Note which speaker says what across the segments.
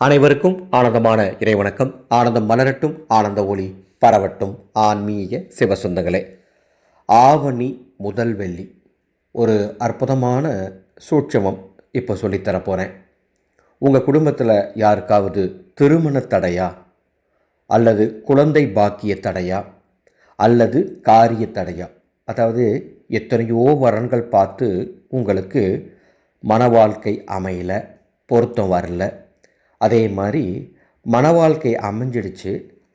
Speaker 1: அனைவருக்கும் ஆனந்தமான இறைவணக்கம். ஆனந்தம் மலரட்டும் ஆனந்த ஒளி பரவட்டும். ஆன்மீக சிவசுந்தங்களே ஆவணி முதல் வெள்ளி. ஒரு அற்புதமான சூட்சமம் இப்போ சொல்லித்தரப்போகிறேன் உங்கள் குடும்பத்தில் யாருக்காவது திருமண தடையா? அல்லது குழந்தை பாக்கிய தடையா? அல்லது காரிய தடையா? அதாவது எத்தனையோ வரன்கள் பார்த்து உங்களுக்கு மன வாழ்க்கை அமையல பொருத்தம் வரல அதே மாதிரி மன வாழ்க்கை அமைஞ்சிடுச்சு.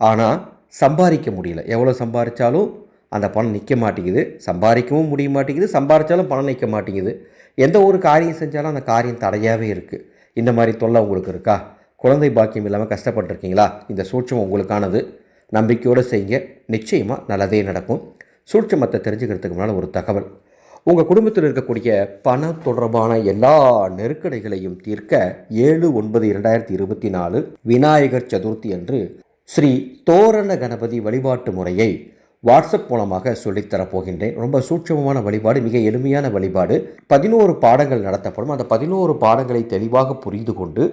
Speaker 1: ஆனால் சம்பாதிக்க முடியல. எவ்வளோ சம்பாதிச்சாலும் அந்த பணம் நிற்க மாட்டேங்குது. சம்பாதிக்கவும் முடிய மாட்டேங்குது. சம்பாதிச்சாலும் பணம் நிற்க மாட்டேங்குது. எந்த ஒரு காரியம் செஞ்சாலும் அந்த காரியம் தடையாகவே இருக்குது இந்த மாதிரி தொல்லை உங்களுக்கு இருக்கா? குழந்தை பாக்கியம் இல்லாமல் கஷ்டப்பட்டிருக்கீங்களா? இந்த சூட்சம் உங்களுக்கானது. நம்பிக்கையோடு செய்யுங்க. நிச்சயமாக நல்லதே நடக்கும். சூட்சமத்தை தெரிஞ்சுக்கிறதுக்கு முன்னால் ஒரு தகவல். உங்கள் குடும்பத்தில் இருக்கக்கூடிய பண தொடர்பான எல்லா நெருக்கடிகளையும் தீர்க்க ஏழு ஒன்பது இரண்டாயிரத்தி இருபத்தி நாலு விநாயகர் சதுர்த்தி அன்று ஸ்ரீ தோரண கணபதி வழிபாட்டு முறையை வாட்ஸ்அப் மூலமாக சொல்லித்தரப்போகின்றேன் ரொம்ப சூட்சமமான வழிபாடு மிக எளிமையான வழிபாடு. பதினோரு பாடங்கள் நடத்தப்படும். அந்த பதினோரு பாடங்களை தெளிவாக புரிந்து கொண்டு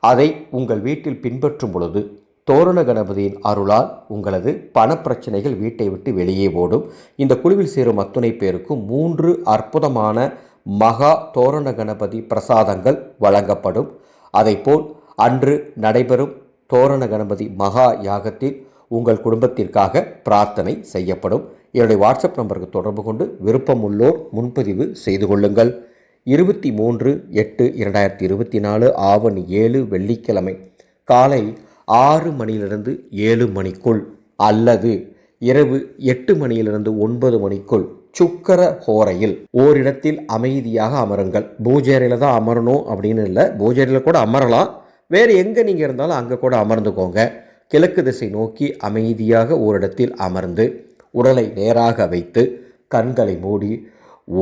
Speaker 1: அதை உங்கள் வீட்டில் பின்பற்றும் பொழுது தோரண கணபதியின் அருளால் உங்களது பணப்பிரச்சனைகள் வீட்டை விட்டு வெளியே ஓடும். இந்த குழுவில் சேரும் அத்துணை பேருக்கும் மூன்று அற்புதமான மகா தோரண கணபதி பிரசாதங்கள் வழங்கப்படும். அதைப்போல் அன்று நடைபெறும் தோரண கணபதி மகா யாகத்தில் உங்கள் குடும்பத்திற்காக பிரார்த்தனை செய்யப்படும். என்னுடைய வாட்ஸ்அப் நம்பருக்கு தொடர்பு கொண்டு விருப்பம் உள்ளோர் முன்பதிவு செய்து கொள்ளுங்கள். இருபத்தி மூன்று எட்டு இரண்டாயிரத்தி இருபத்தி நாலு ஆவணி ஏழு வெள்ளிக்கிழமை காலை ஆறு மணியிலிருந்து ஏழு மணிக்குள் அல்லது இரவு எட்டு மணியிலிருந்து ஒன்பது மணிக்குள் சுக்கர ஹோரையில் ஓரிடத்தில் அமைதியாக அமருங்கள். பூஜைறையில் தான் அமரணும் அப்படின்னு இல்லை. பூஜேரியில் கூட அமரலாம். வேறு எங்கே நீங்கள் இருந்தாலும் அங்கே கூட அமர்ந்துக்கோங்க. கிழக்கு திசை நோக்கி அமைதியாக ஓரிடத்தில் அமர்ந்து உடலை நேராக வைத்து கண்களை மூடி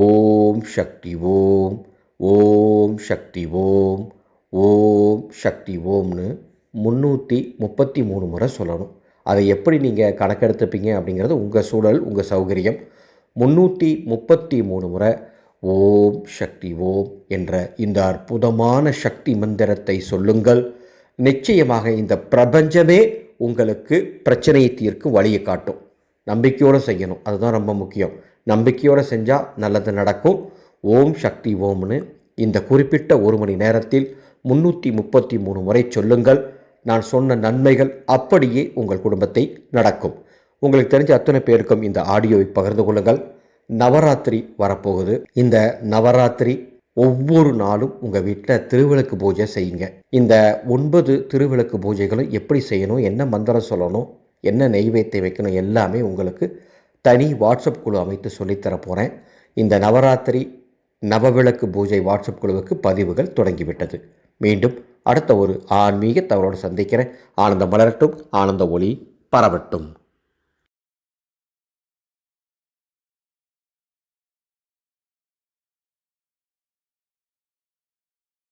Speaker 1: ஓம் சக்தி ஓம் ஓம் சக்தி ஓம் ஓம் சக்தி ஓம்னு முந்நூற்றி முப்பத்தி மூணு முறை சொல்லணும். அதை எப்படி நீங்கள் கணக்கெடுத்துப்பீங்க அப்படிங்கிறது உங்கள் சூழல் உங்கள் சௌகரியம். முந்நூற்றி முப்பத்தி மூணு முறை ஓம் சக்தி ஓம் என்ற இந்த அற்புதமான சக்தி மந்திரத்தை சொல்லுங்கள். நிச்சயமாக இந்த பிரபஞ்சமே உங்களுக்கு பிரச்சனையை தீர்க்கும் வழியை காட்டும். நம்பிக்கையோடு செய்யணும். அதுதான் ரொம்ப முக்கியம். நம்பிக்கையோடு செஞ்சால் நல்லது நடக்கும். ஓம் சக்தி ஓம்னு இந்த குறிப்பிட்ட ஒரு மணி நேரத்தில் முந்நூற்றி முப்பத்தி மூணு முறை சொல்லுங்கள். நான் சொன்ன நன்மைகள் அப்படியே உங்கள் குடும்பத்தை நடக்கும். உங்களுக்கு தெரிஞ்ச அத்தனை பேருக்கும் இந்த ஆடியோவை பகிர்ந்து கொள்ளுங்கள். நவராத்திரி வரப்போகுது. இந்த நவராத்திரி ஒவ்வொரு நாளும் உங்கள் வீட்டில் திருவிளக்கு பூஜை செய்யுங்க. இந்த ஒன்பது திருவிளக்கு பூஜைகளும் எப்படி செய்யணும் என்ன மந்திரம் சொல்லணும் என்ன நெய்வேத்தியம் வைக்கணும் எல்லாமே உங்களுக்கு தனி வாட்ஸ்அப் குழு அமைத்து சொல்லித்தர போகிறேன் இந்த நவராத்திரி நவவிளக்கு பூஜை வாட்ஸ்அப் குழுவுக்கு பதிவுகள் தொடங்கிவிட்டது. மீண்டும் அடுத்த ஒரு ஆன்மீக தவறோடு சந்திக்கிறேன். ஆனந்தம் மலரட்டும் ஆனந்த ஒளி பரவட்டும்.